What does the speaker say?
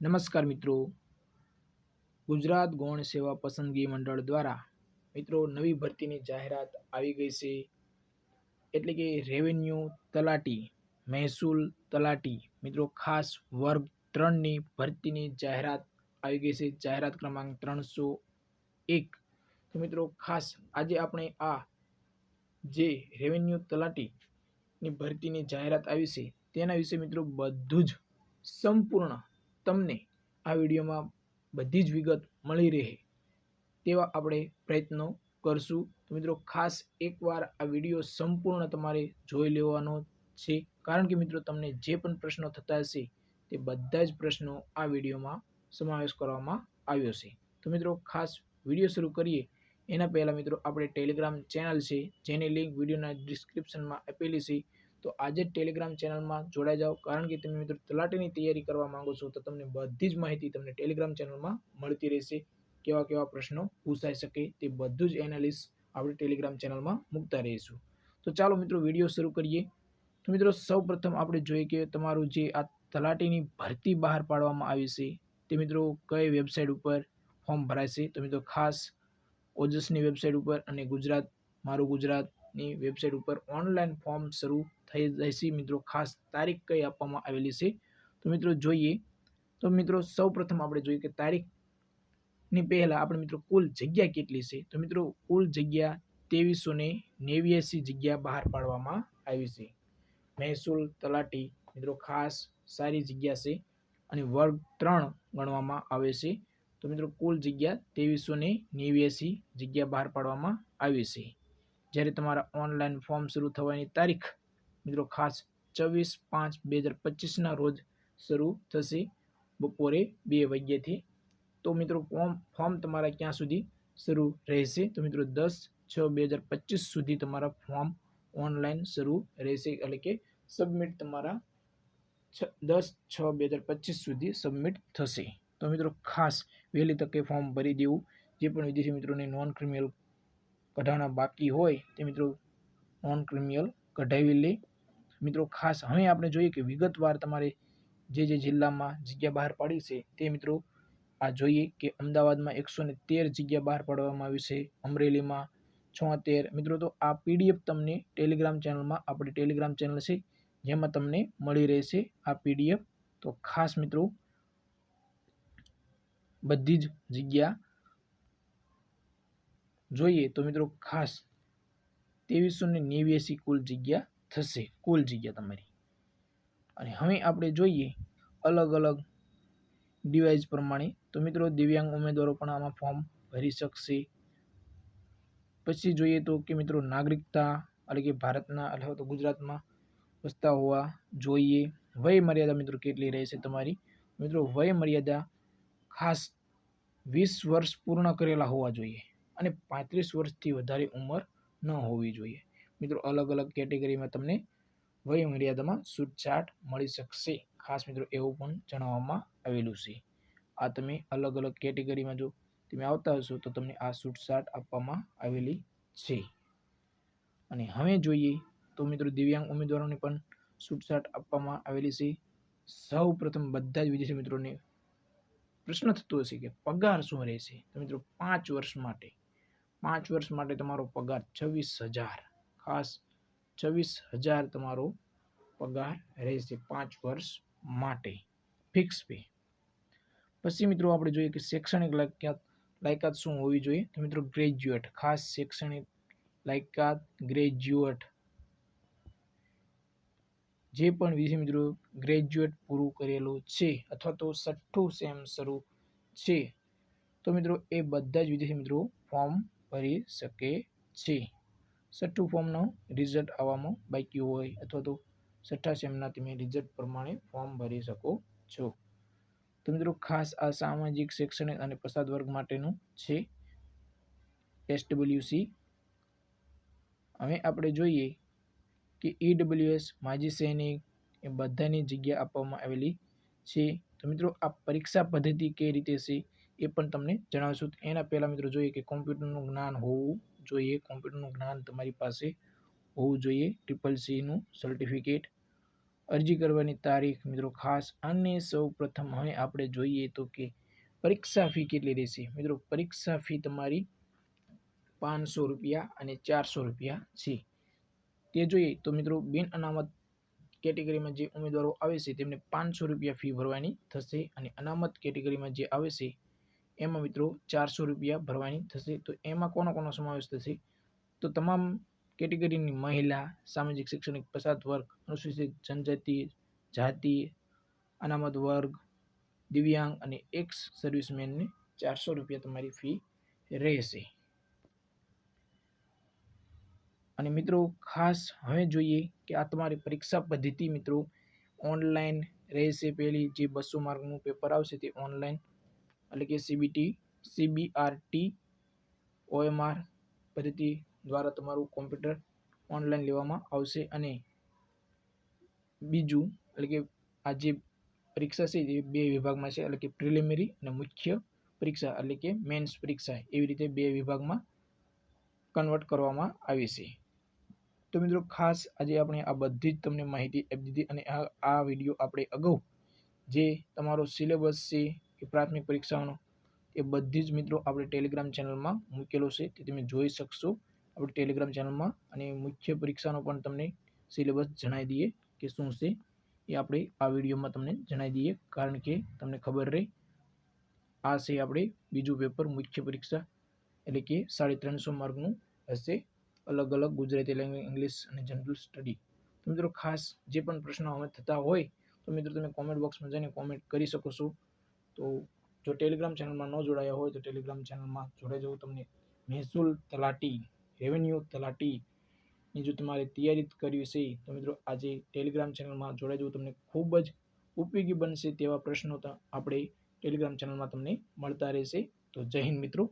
નમસ્કાર મિત્રો. ગુજરાત ગૌણ સેવા પસંદગી મંડળ દ્વારા મિત્રો નવી ભરતીની જાહેરાત આવી ગઈ છે. એટલે કે રેવન્યુ તલાટી, મહેસૂલ તલાટી, મિત્રો ખાસ વર્ગ ત્રણની ભરતીની જાહેરાત આવી ગઈ છે. જાહેરાત ક્રમાંક ત્રણસો એક. તો મિત્રો ખાસ આજે આપણે આ જે રેવન્યુ તલાટીની ભરતીની જાહેરાત આવી છે, તેના વિશે મિત્રો બધું જ સંપૂર્ણ તમને આ વિડીયોમાં બધી જ વિગત મળી રહે તેવા આપણે પ્રયત્નો કરશું. તો મિત્રો, ખાસ એકવાર આ વીડિયો સંપૂર્ણ તમારે જોઈ લેવાનો છે. કારણ કે મિત્રો, તમને જે પણ પ્રશ્નો થતા હશે, તે બધા જ પ્રશ્નો આ વિડીયોમાં સમાવેશ કરવામાં આવ્યો છે. તો મિત્રો, ખાસ વીડિયો શરૂ કરીએ. એના પહેલાં મિત્રો, આપણે ટેલિગ્રામ ચેનલ છે, જેની લિંક વિડીયોના ડિસ્ક્રિપ્શનમાં આપેલી છે. તો આજે ટેલિગ્રામ ચેનલમાં જોડાઈ જાઓ. કારણ કે તમે મિત્રો તલાટીની તૈયારી કરવા માંગો છો, તો તમને બધી જ માહિતી તમને ટેલિગ્રામ ચેનલમાં મળતી રહેશે. કેવા કેવા પ્રશ્નો પૂછાઈ શકે તે બધું જ એનાલિસ આપણે ટેલિગ્રામ ચેનલમાં મૂકતા રહીશું. તો ચાલો મિત્રો વીડિયો શરૂ કરીએ. તો મિત્રો સૌ પ્રથમ આપણે જોઈએ કે તમારું જે આ તલાટીની ભરતી બહાર પાડવામાં આવી છે, તે મિત્રો કઈ વેબસાઇટ ઉપર ફોર્મ ભરાય છે તો મિત્રો ખાસ ઓજસની વેબસાઇટ ઉપર અને ગુજરાત, મારું ગુજરાતની વેબસાઇટ ઉપર ઓનલાઈન ફોર્મ શરૂ થઈ જશે. મિત્રો, ખાસ તારીખ કઈ આપવામાં આવેલી છે? તો મિત્રો, જોઈએ. તો મિત્રો સૌ પ્રથમ આપણે જોઈએ કે તારીખની પહેલાં આપણે મિત્રો, કુલ જગ્યા કેટલી છે? તો મિત્રો, કુલ જગ્યા ત્રેવીસો ને નેવ્યાસી જગ્યા બહાર પાડવામાં આવી છે. મહેસૂલ, તલાટી, મિત્રો, ખાસ સારી જગ્યા છે અને વર્ગ ત્રણ ગણવામાં આવે છે. તો મિત્રો, કુલ જગ્યા ત્રેવીસો ને નેવ્યાસી જગ્યા બહાર પાડવામાં આવી છે. જ્યારે તમારા ઓનલાઈન ફોર્મ શરૂ થવાની તારીખ, મિત્રો ખાસ ચોવીસ પાંચ બે હજાર પચીસના રોજ શરૂ થશે બપોરે બે વાગ્યાથી. તો મિત્રો ફોર્મ ફોર્મ તમારા ક્યાં સુધી શરૂ રહેશે? તો મિત્રો દસ છ બે હજાર પચીસ સુધી તમારા ફોર્મ ઓનલાઈન શરૂ રહેશે. એટલે કે સબમિટ તમારા છ, દસ છ બે હજાર પચીસ સુધી સબમિટ થશે. તો મિત્રો ખાસ વહેલી તકે ફોર્મ ભરી દેવું. જે પણ વિદેશી મિત્રોને નોન ક્રિમિનલ કઢાવવાના બાકી હોય તે મિત્રો નોન ક્રિમિનલ કઢાવી લે. મિત્રો ખાસ હવે આપણે જોઈએ કે વિગતવાર તમારે જે જે જિલ્લામાં જગ્યા બહાર પાડી છે તે મિત્રો આ જોઈએ કે અમદાવાદમાં એકસો ને તેર જગ્યા બહાર પાડવામાં આવી છે. અમરેલીમાં છોતેર. મિત્રો તો આ પીડીએફ તમને ટેલિગ્રામ ચેનલમાં આપણી ટેલિગ્રામ ચેનલ છે જેમાં તમને મળી રહેશે આ પીડીએફ તો ખાસ મિત્રો બધી જ જગ્યા જોઈએ તો મિત્રો ખાસ ત્રેવીસો ને નેવ્યાસી કુલ જગ્યા થશે, કુલ જગ્યા તમારી. અને હવે આપણે જોઈએ અલગ અલગ ડિવાઇસ પ્રમાણે તો મિત્રો દિવ્યાંગ ઉમેદવારો પણ આમાં ફોર્મ ભરી શકશે. પછી જોઈએ તો કે મિત્રો નાગરિકતા એટલે કે ભારતના અથવા તો ગુજરાતમાં વસતા હોવા જોઈએ. વય મર્યાદા મિત્રો કેટલી રહેશે તમારી? મિત્રો વય મર્યાદા ખાસ વીસ વર્ષ પૂર્ણ કરેલા હોવા જોઈએ. અને પાંત્રીસ વર્ષથી વધારે ઉંમર ન હોવી જોઈએ. મિત્રો, અલગ અલગ કેટેગરીમાં તમને વય મર્યાદામાં છૂટછાટ મળી શકશે. ખાસ મિત્રો, એવું પણ જણાવવામાં આવેલું છે. આ તમે અલગ અલગ કેટેગરીમાં જો તમે આવતા હશો, તો તમને આ છૂટછાટ આપવામાં આવેલી છે. અને હવે જોઈએ તો મિત્રો, દિવ્યાંગ ઉમેદવારોને પણ છૂટછાટ આપવામાં આવેલી છે. સૌ પ્રથમ બધા જ વિદેશી મિત્રોને પ્રશ્ન થતો હશે કે પગાર શું રહેશે? તો મિત્રો, પાંચ વર્ષ માટે પાંચ વર્ષ માટે તમારો પગાર છવ્વીસ હજાર. ખાસ છવ્વીસ હજાર તમારો પગાર રહેશે પાંચ વર્ષ માટે. ફિક્સ પે પછી મિત્રો આપણે જોઈએ કે શૈક્ષણિક લાયકાત લાયકાત શું હોવી જોઈએ? તો મિત્રો ગ્રેજ્યુએટ ખાસ શૈક્ષણિક લાયકાત ગ્રેજ્યુએટ જે પણ વિષય મિત્રો ગ્રેજ્યુએટ પૂરું કરેલું છે અથવા તો છઠ્ઠું સેમ શરૂ છે, તો મિત્રો એ બધા જ વિદ્યાર્થી મિત્રો ફોર્મ ભરી શકે છે. છઠ્ઠું ફોર્મનું રિઝલ્ટ આવવામાં બાકી હોય અથવા તો છઠ્ઠા સેમના તમે રિઝલ્ટ પ્રમાણે ફોર્મ ભરી શકો છો. તો મિત્રો, ખાસ આ સામાજિક, શૈક્ષણિક અને પ્રસાદ વર્ગ માટેનું છે એસડબલ્યુસી હવે આપણે જોઈએ કે ઈડબ્લ્યુએસ માજી સૈનિક, એ બધાની જગ્યા આપવામાં આવેલી છે. તો મિત્રો, આ પરીક્ષા પદ્ધતિ કઈ રીતે છે? એ પણ તમને જણાવશું. એના પહેલાં મિત્રો જોઈએ કે કોમ્પ્યુટરનું જ્ઞાન હોવું જોઈએ. કોમ્પ્યુટરનું જ્ઞાન તમારી પાસે હોવું જોઈએ. ટ્રિપલ સીનું સર્ટિફિકેટ અરજી કરવાની તારીખ મિત્રો ખાસ અને સૌ પ્રથમ હવે આપણે જોઈએ તો કે પરીક્ષા ફી કેટલી રહેશે? મિત્રો પરીક્ષા ફી તમારી પાંચસો રૂપિયા અને ચારસો રૂપિયા છે. તે જોઈએ તો મિત્રો બિન અનામત કેટેગરીમાં જે ઉમેદવારો આવે છે તેમને પાંચસો રૂપિયા ફી ભરવાની થશે અને અનામત કેટેગરીમાં જે આવે છે એમાં મિત્રો ચારસો રૂપિયા ભરવાની થશે. તો એમાં કોનો કોનો સમાવેશ થશે? તો તમામ કેટેગરીની મહિલા, સામાજિક, શૈક્ષણિક પછાત વર્ગ, અનુસૂચિત જનજાતિ, જાતિ, અનામત વર્ગ, દિવ્યાંગ અને એક્સ સર્વિસમેનને ચારસો રૂપિયા તમારી ફી રહેશે. અને મિત્રો ખાસ હવે જોઈએ કે આ તમારી પરીક્ષા પદ્ધતિ મિત્રો ઓનલાઈન રહેશે. પહેલી જે બસો માર્કનું પેપર આવશે તે ઓનલાઈન એટલે કે સીબીટી સીબીઆરટી ઓએમઆર પદ્ધતિ દ્વારા તમારું કોમ્પ્યુટર ઓનલાઈન લેવામાં આવશે અને બીજું એટલે કે આ જે પરીક્ષા છે એ બે વિભાગમાં છે, એટલે કે પ્રિલિમિનરી અને મુખ્ય પરીક્ષા એટલે કે મેન્સ પરીક્ષા એવી રીતે બે વિભાગમાં કન્વર્ટ કરવામાં આવી છે. તો મિત્રો ખાસ આજે આપણે આ બધી જ તમને માહિતી આપી દીધી અને આ આ વીડિયો આપણે અગાઉ જે તમારો સિલેબસ છે કે પ્રાથમિક પરીક્ષાઓનો એ બધી જ મિત્રો આપણે ટેલિગ્રામ ચેનલમાં મૂકેલો છે. તે તમે જોઈ શકશો. આપણે ટેલિગ્રામ ચેનલમાં અને મુખ્ય પરીક્ષાનો પણ તમને સિલેબસ જણાવી દઈએ કે શું છે એ આપણે આ વિડીયોમાં તમને જણાવી દઈએ. કારણ કે તમને ખબર રહે, આ છે આપણે બીજું પેપર, મુખ્ય પરીક્ષા. એટલે કે સાડી ત્રણસો માર્કનું હશે અલગ અલગ ગુજરાતી લેંગ્વેજ, ઇંગ્લિશ અને જનરલ સ્ટડી. તો મિત્રો ખાસ જે પણ પ્રશ્નો અમે થતા હોય, તો મિત્રો તમે કોમેન્ટ બોક્સમાં જઈને કોમેન્ટ કરી શકો છો. તો જો ટેલિગ્રામ ચેનલમાં ન જોડાયા હોય તો ટેલિગ્રામ ચેનલમાં જોડાઈ જવું તમને મહેસૂલ તલાટી રેવન્યુ તલાટીની જો તમારે તૈયારી કરવી છે, તો મિત્રો આજે ટેલિગ્રામ ચેનલમાં જોડાઈ જવું તમને ખૂબ જ ઉપયોગી બનશે તેવા પ્રશ્નો આપણે ટેલિગ્રામ ચેનલમાં તમને મળતા રહેશે. તો જય હિન્દ મિત્રો.